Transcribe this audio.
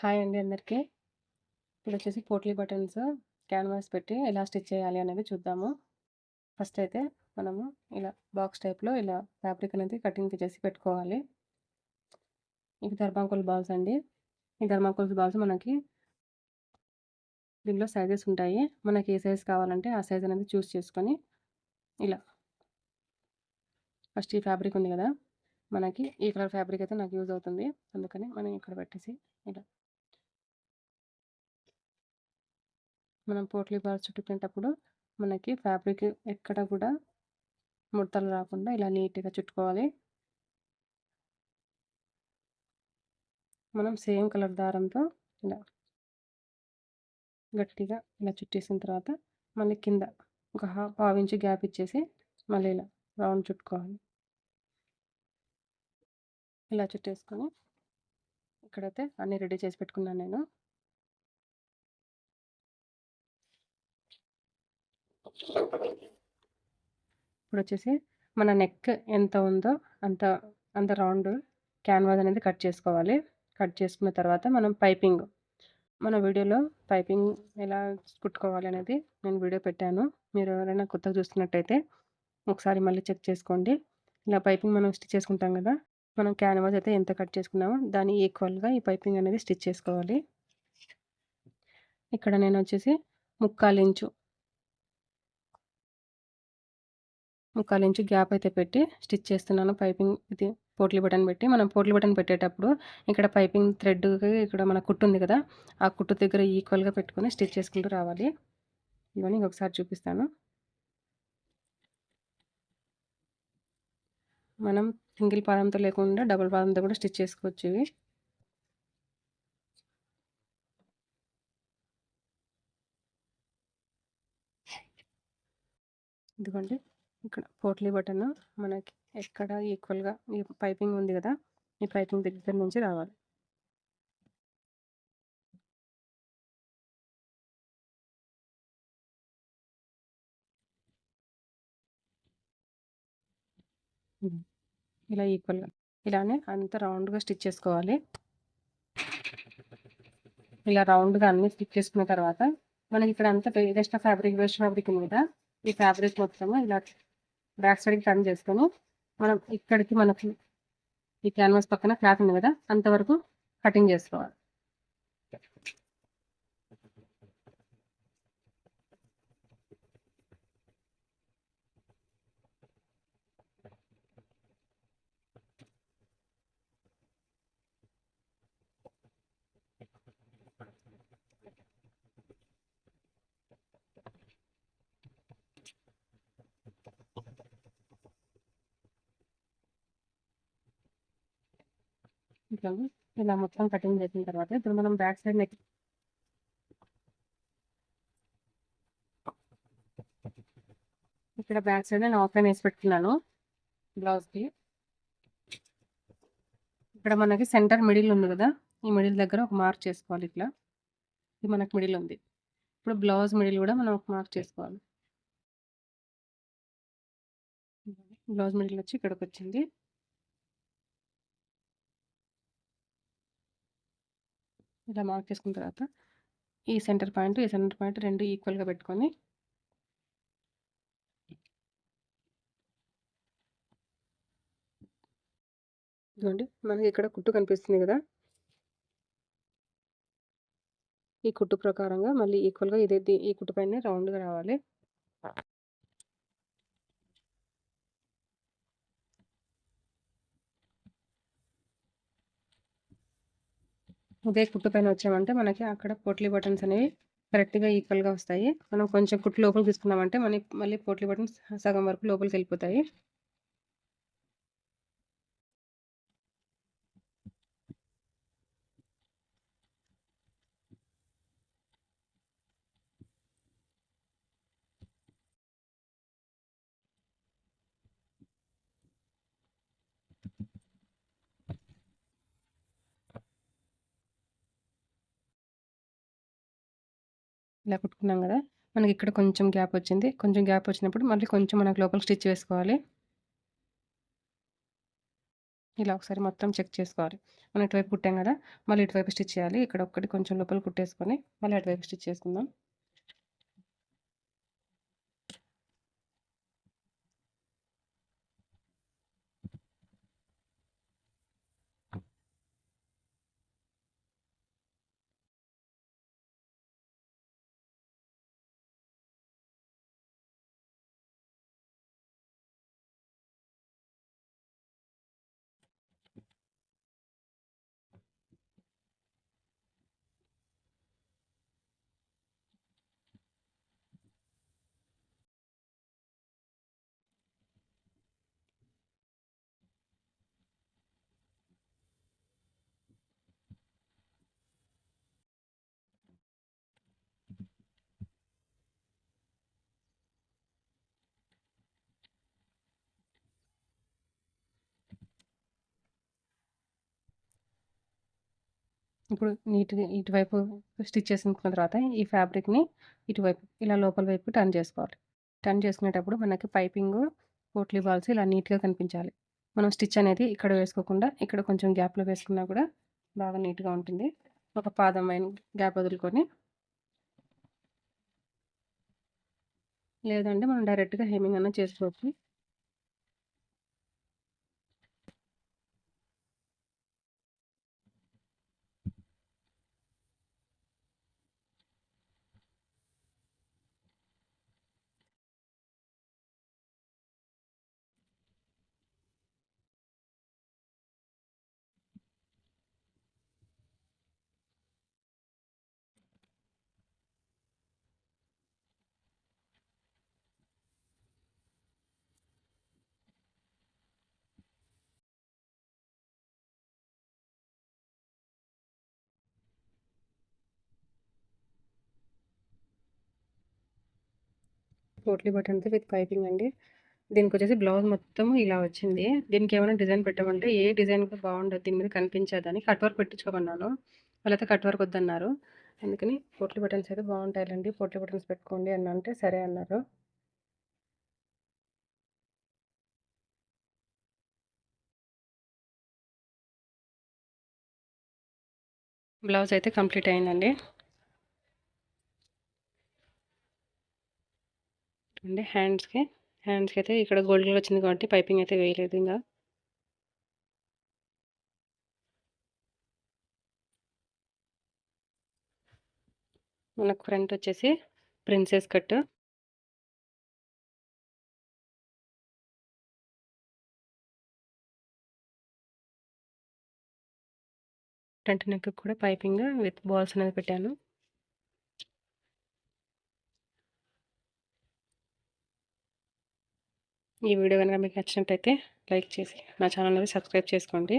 Hi అండి అందరికీ. ఇప్పుడొచ్చేసి potli buttons canvas పెట్టి ఎలా స్టిచ్ చేయాలి అనేది చూద్దాము. ఫస్ట్ అయితే మనము ఇలా బాక్స్ టైప్‌లో ఇలా ఫ్యాబ్రిక్ అనేది కటింగ్ చేసి పెట్టుకోవాలి. ఇవి థర్మాకోల్ బాల్స్ అండి. ఈ ధర్మాకోల్స్ బాల్స్ మనకి దీనిలో సైజెస్ ఉంటాయి. మనకి ఏ సైజ్ కావాలంటే ఆ సైజ్ అనేది చూస్ చేసుకొని ఇలా ఫస్ట్ ఈ ఫ్యాబ్రిక్ ఉంది కదా! మనకి ఈ కలర్ ఫ్యాబ్రిక్ అయితే నాకు యూజ్ అవుతుంది. అందుకని మనం ఇక్కడ పెట్టేసి ఇలా మనం పోట్లీ బాల్స్ చుట్టుకునేటప్పుడు మనకి ఫ్యాబ్రిక్ ఎక్కడ కూడా ముడతలు రాకుండా ఇలా నీట్‌గా చుట్టుకోవాలి. మనం సేమ్ కలర్ దారంతో ఇలా గట్టిగా ఇలా చుట్టేసిన తర్వాత మళ్ళీ కింద ఒక హాఫ్ హాఫ్ ఇంచు గ్యాప్ ఇచ్చేసి మళ్ళీ ఇలా రౌండ్ చుట్టుకోవాలి. ఇలా చుట్టేసుకొని ఇక్కడైతే అన్నీ రెడీ చేసి పెట్టుకున్నాను నేను. ఇప్పుడు వచ్చేసి మన నెక్ ఎంత ఉందో అంత అంత రౌండ్ క్యాన్వాస్ అనేది కట్ చేసుకోవాలి. కట్ చేసుకున్న తర్వాత మనం పైపింగ్ మన వీడియోలో పైపింగ్ ఎలా కుట్టుకోవాలి అనేది నేను వీడియో పెట్టాను. మీరు ఎవరైనా కొత్తగా చూస్తున్నట్టయితే ఒకసారి మళ్ళీ చెక్ చేసుకోండి. ఇలా పైపింగ్ మనం స్టిచ్ చేసుకుంటాం కదా! మనం క్యాన్వాస్ అయితే ఎంత కట్ చేసుకున్నామో దాని ఈక్వల్‌గా ఈ పైపింగ్ అనేది స్టిచ్ చేసుకోవాలి. ఇక్కడ నేను వచ్చేసి ముక్కాలించు ముక్కాలించు గ్యాప్ అయితే పెట్టి స్టిచ్ చేస్తున్నాను పైపింగ్ ఇది పోట్లీ బటన్ పెట్టి మనం పోట్లీ బటన్ పెట్టేటప్పుడు ఇక్కడ పైపింగ్ థ్రెడ్‌కి ఇక్కడ మన కుట్టు ఉంది కదా! ఆ కుట్టు దగ్గర ఈక్వల్‌గా పెట్టుకొని స్టిచ్ చేసుకుంటూ రావాలి. ఇవన్నీ ఇంకొకసారి చూపిస్తాను. మనం సింగిల్ పాదంతో లేకుండా డబుల్ పాదంతో కూడా స్టిచ్ చేసుకోవచ్చు ఇవి. ఇదిగోండి ఇక్కడ పోట్లీ బటన్ మనకి ఎక్కడ ఈక్వల్‌గా ఈ పైపింగ్ ఉంది కదా! ఈ పైపింగ్ దగ్గర నుంచి రావాలి. ఇలా ఈక్వల్‌గా ఇలానే అంత రౌండ్‌గా స్టిచ్ చేసుకోవాలి. ఇలా రౌండ్‌గా అన్ని స్టిచ్ చేసుకున్న తర్వాత మనకి ఇక్కడ అంతా వేస్ట్ ఫ్యాబ్రిక్ వేస్ట్ ఫ్యాబ్రిక్ ఉంది కదా! ఈ ఫ్యాబ్రిక్ మొత్తము ఇలా బ్యాక్ సైడ్‌కి టర్న్ చేసుకొని మనం ఇక్కడికి మనకి ఈ క్యాన్వాస్ పక్కన క్లాత్ ఉంది కదా! అంతవరకు కటింగ్ చేసుకోవాలి. ఇట్లా ఇలా మొత్తం కటింగ్ చేసిన తర్వాత ఇప్పుడు మనం బ్యాక్ సైడ్ నెక్ ఇక్కడ బ్యాక్ సైడ్ నేను ఆఫ్ లైన్ వేసి పెట్టుకున్నాను బ్లౌజ్‌కి. ఇక్కడ మనకి సెంటర్ మిడిల్ ఉంది కదా! ఈ మిడిల్ దగ్గర ఒక మార్క్ చేసుకోవాలి ఇట్లా. ఇది మనకు మిడిల్ ఉంది. ఇప్పుడు బ్లౌజ్ మిడిల్ కూడా మనం ఒక మార్క్ చేసుకోవాలి. బ్లౌజ్ మిడిల్ వచ్చి ఇక్కడికొచ్చింది. ఇలా మార్క్ చేసుకున్న తర్వాత ఈ సెంటర్ పాయింట్, ఈ సెంటర్ పాయింట్ రెండు ఈక్వల్‌గా పెట్టుకొని ఇదిగోండి మనకి ఇక్కడ కుట్టు కనిపిస్తుంది కదా! ఈ కుట్టు ప్రకారంగా మళ్ళీ ఈక్వల్‌గా ఇదే ఈ కుట్టు పైన రౌండ్‌గా రావాలి. ఇదే కుట్టు పైన వచ్చామంటే మనకి అక్కడ పోట్లీ బటన్స్ అనేవి కరెక్ట్‌గా ఈక్వల్‌గా వస్తాయి. మనం కొంచెం కుట్టు లోపలికి తీసుకున్నామంటే మనకి మళ్ళీ పోట్లీ బటన్స్ సగం వరకు లోపలికి వెళ్ళిపోతాయి ఇలా కుట్టుకున్నాం కదా! మనకి ఇక్కడ కొంచెం గ్యాప్ వచ్చింది. కొంచెం గ్యాప్ వచ్చినప్పుడు మళ్ళీ కొంచెం మనకు లోపల స్టిచ్ వేసుకోవాలి. ఇలా ఒకసారి మొత్తం చెక్ చేసుకోవాలి మనం ఇటువైపు కుట్టాం కదా మళ్ళీ ఇటువైపు స్టిచ్ చేయాలి ఇక్కడ ఒక్కటి కొంచెం లోపల కుట్టేసుకొని మళ్ళీ అటువైపు స్టిచ్ చేసుకుందాం ఇప్పుడు నీట్గా ఇటువైపు స్టిచ్ చేసుకున్న తర్వాత ఈ ఫ్యాబ్రిక్ని ఇటువైపు ఇలా లోపల వైపు టర్న్ చేసుకోవాలి. టర్న్ చేసుకునేటప్పుడు మనకి పైపింగ్ పోట్లీ బాల్స్ ఇలా నీట్గా కనిపించాలి. మనం స్టిచ్ అనేది ఇక్కడ వేసుకోకుండా ఇక్కడ కొంచెం గ్యాప్లో వేసుకున్నా కూడా బాగా నీట్గా ఉంటుంది. ఒక పాదమైన గ్యాప్ వదులుకొని లేదంటే మనం డైరెక్ట్గా హెమింగ్ అన్న చేసుకోవచ్చు. పోట్లీ బటన్స్ విత్ పైపింగ్ అండి. దీనికి వచ్చేసి బ్లౌజ్ మొత్తం ఇలా వచ్చింది. దీనికి ఏమైనా డిజైన్ పెట్టమంటే ఏ డిజైన్ కూడా బాగుండదు. దీని మీద కనిపించేదని కట్ వర్క్ పెట్టించుకోమన్నాను. వాళ్ళైతే కట్ వర్క్ వద్దన్నారు. అందుకని పోట్లీ బటన్స్ అయితే బాగుంటాయండి పోట్లీ బటన్స్ పెట్టుకోండి అని అంటే సరే అన్నారు. బ్లౌజ్ అయితే కంప్లీట్ అయిందండి. అండి హ్యాండ్స్కి. హ్యాండ్స్కి అయితే ఇక్కడ గోల్డ్ కలర్ వచ్చింది కాబట్టి పైపింగ్ అయితే వేయలేదు ఇంకా. మనకు ఫ్రంట్ వచ్చేసి ప్రిన్సెస్ కట్ ఫ్రంట్ నెక్ కూడా పైపింగ్ విత్ బాల్స్ అనేది పెట్టాను. ఈ వీడియో కనుక మీకు నచ్చినట్టయితే లైక్ చేసి నా ఛానల్ అనేది సబ్స్క్రైబ్ చేసుకోండి.